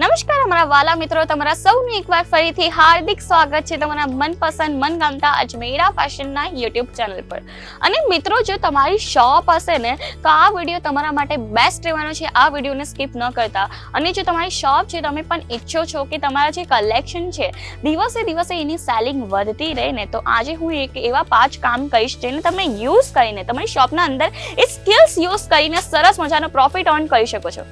નમસ્કાર, અમારા વાલા મિત્રો, તમારા સૌનું એકવાર ફરીથી હાર્દિક સ્વાગત છે તમારા મનપસંદ, મનગમતા અજમેરા ફેશનના યુટ્યુબ ચેનલ પર. અને મિત્રો, જો તમારી શોપ હશે ને, તો આ વીડિયો તમારા માટે બેસ્ટ રહેવાનો છે. આ વિડીયોને સ્કીપ ન કરતા. અને જો તમારી શોપ છે, તમે પણ ઈચ્છો છો કે તમારા જે કલેક્શન છે, દિવસે દિવસે એની સેલિંગ વધતી રહે ને, તો આજે હું એક એવા પાંચ કામ કહીશ જેને તમે યુઝ કરીને, તમારી શોપના અંદર એ સ્કિલ્સ યુઝ કરીને સરસ મજાનો પ્રોફિટ અર્ન કરી શકો છો.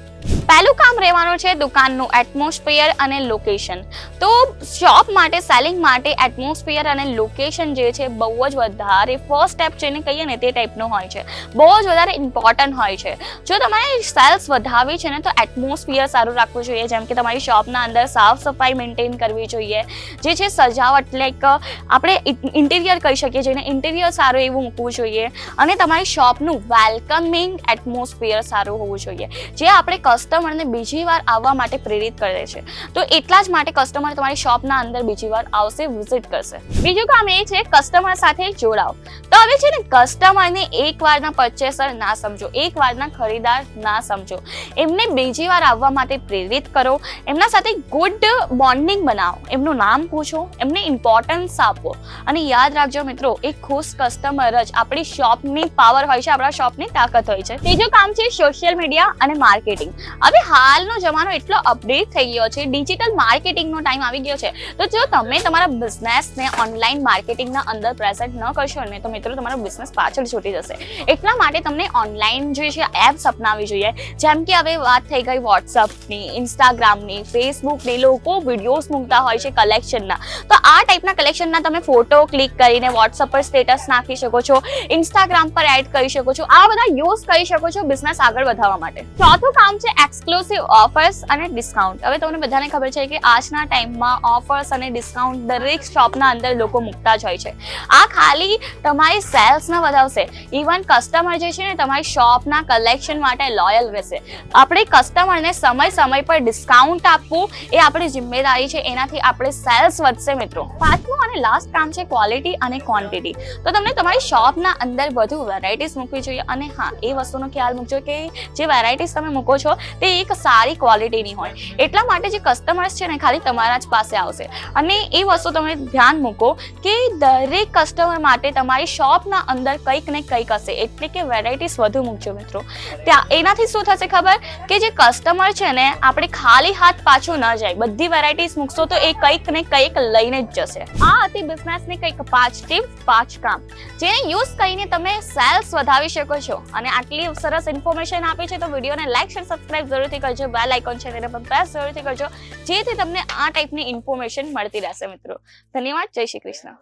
પહેલું કામ રહેવાનું છે દુકાનનું એટમોસ્ફિયર અને લોકેશન તો શોપ માટે સેલિંગ માટે એટમોસ્ફિયર અને લોકેશન જે છે બહુ જ વધારે ફર્સ્ટ સ્ટેપ જેને કહીએ ને તે ટાઈપનું હોય છે. બહુ જ વધારે ઇમ્પોર્ટન્ટ હોય છે. જો તમારે સેલ્સ વધારવી છે ને તો એટમોસ્ફિયર સારું રાખવું જોઈએ. જેમ કે તમારી શોપના અંદર સાફ સફાઈ મેન્ટેન કરવી જોઈએ. જે છે સજાવટ લાઈક આપણે ઇન્ટિરિયર કહી શકીએ જેને ઇન્ટિરિયર સારું એવું મૂકવું જોઈએ. અને તમારી શોપનું વેલકમિંગ એટમોસ્ફિયર સારું હોવું જોઈએ. જે આપણે કસ્ટમરને બીજી વાર આવવા માટે પ્રેરિત કરે છે. તો એટલા જ માટે કસ્ટમર તમારી શોપના અંદર બીજી વાર આવશે વિઝિટ કરશે. બીજું કામ એ છે કસ્ટમર સાથે જોડાવ. તો હવે છે ને કસ્ટમરને એક વારના પરચેસર ના સમજો, એક વારના ખરીદાર ના સમજો. એમને બીજી વાર આવવા માટે પ્રેરિત કરો, એમના સાથે ગુડ બોન્ડિંગ બનાવો. એમનું નામ પૂછો, એમને ઇમ્પોર્ટન્સ આપો. અને યાદ રાખજો મિત્રો એક ખુશ કસ્ટમર જ આપણી શોપની પાવર હોય છે, આપણા શોપની તાકાત હોય છે. ત્રીજું કામ છે સોશિયલ મીડિયા અને માર્કેટિંગ હવે હાલનો જમાનો એટલો અપડેટ થઈ ગયો છે. ડિજિટલ માર્કેટિંગનો ટાઈમ આવી ગયો છે. તો જો તમે તમારા બિઝનેસને ઓનલાઈન માર્કેટિંગના અંદર પ્રેઝન્ટ ન કરશો ને, તો મિત્રો તમારો બિઝનેસ પાછળ છૂટી જશે. એટલા માટે તમને ઓનલાઈન જે છે એપ્સ અપનાવવી જોઈએ. જેમ કે હવે વાત થઈ ગઈ વોટ્સઅપની ઇન્સ્ટાગ્રામની ફેસબુકની લોકો વિડીયોઝ મૂકતા હોય છે કલેક્શનના તો આ ટાઈપના કલેક્શનના તમે ફોટો ક્લિક કરીને વોટ્સઅપ પર સ્ટેટસ નાખી શકો છો ઇન્સ્ટાગ્રામ પર એડ કરી શકો છો. આ બધા યુઝ કરી શકો છો બિઝનેસ આગળ વધારવા માટે. ચોથું કામ છે એક્સક્લુસિવ ઓફર્સ અને ડિસ્કાઉન્ટ હવે તમને બધાને ખબર છે કે આજના ટાઈમમાં ઓફર્સ અને ડિસ્કાઉન્ટ દરેક શોપના અંદર લોકો મૂકતા જ હોય છે. આ ખાલી તમારી સેલ્સ ન વધાવશે. ઇવન કસ્ટમર જે છે ને, તમારી શોપના કલેક્શન માટે લોયલ રહેશે. આપણે કસ્ટમરને સમય સમય પર ડિસ્કાઉન્ટ આપવું એ આપણી જિમ્મેદારી છે. એનાથી આપણે સેલ્સ વધશે મિત્રો. પાંચમું અને લાસ્ટ કામ છે ક્વોલિટી અને ક્વોન્ટિટી તો તમને તમારી શોપના અંદર વધુ વેરાયટીઝ મૂકવી જોઈએ. અને હા, એ વસ્તુનો ખ્યાલ મૂકજો કે જે વેરાયટીઝ તમે મૂકો છો, તે એક સારી ક્વોલિટીની હોય. એટલા માટે જે કસ્ટમર્સ છે ને ખાલી તમારા જ પાસે આવશે. અને એ વસ્તુ તમે ધ્યાન મૂકો કે દરેક કસ્ટમર માટે તમારી શોપના અંદર કંઈક ને કંઈક હશે. એટલે કે વેરાયટીઝ વધુ મૂકજો મિત્રો. ત્યાં એનાથી શું થશે ખબર? કે જે કસ્ટમર છે ને આપણે ખાલી હાથ પાછું ન જાય. બધી વેરાયટીઝ મૂકશો તો એ કંઈક ને કંઈક લઈને જ જશે. આ હતી બિઝનેસની કંઈક પાંચ ટીપ પાંચ કામ. જેને યુઝ કરીને તમે સેલ્સ વધાવી શકો છો. અને આટલી સરસ ઇન્ફોર્મેશન આપી છે તો વિડીયોને લાઈક શેર સબસ્ક્રાઇબ જરૂરથી કરજો. બેલ આઇકોન છે તેને પણ પ્રેસ જરૂરથી કરજો. જેથી તમને આ ટાઈપની ઇન્ફોર્મેશન મળતી રહેશે મિત્રો. ધન્યવાદ. જય શ્રી કૃષ્ણ.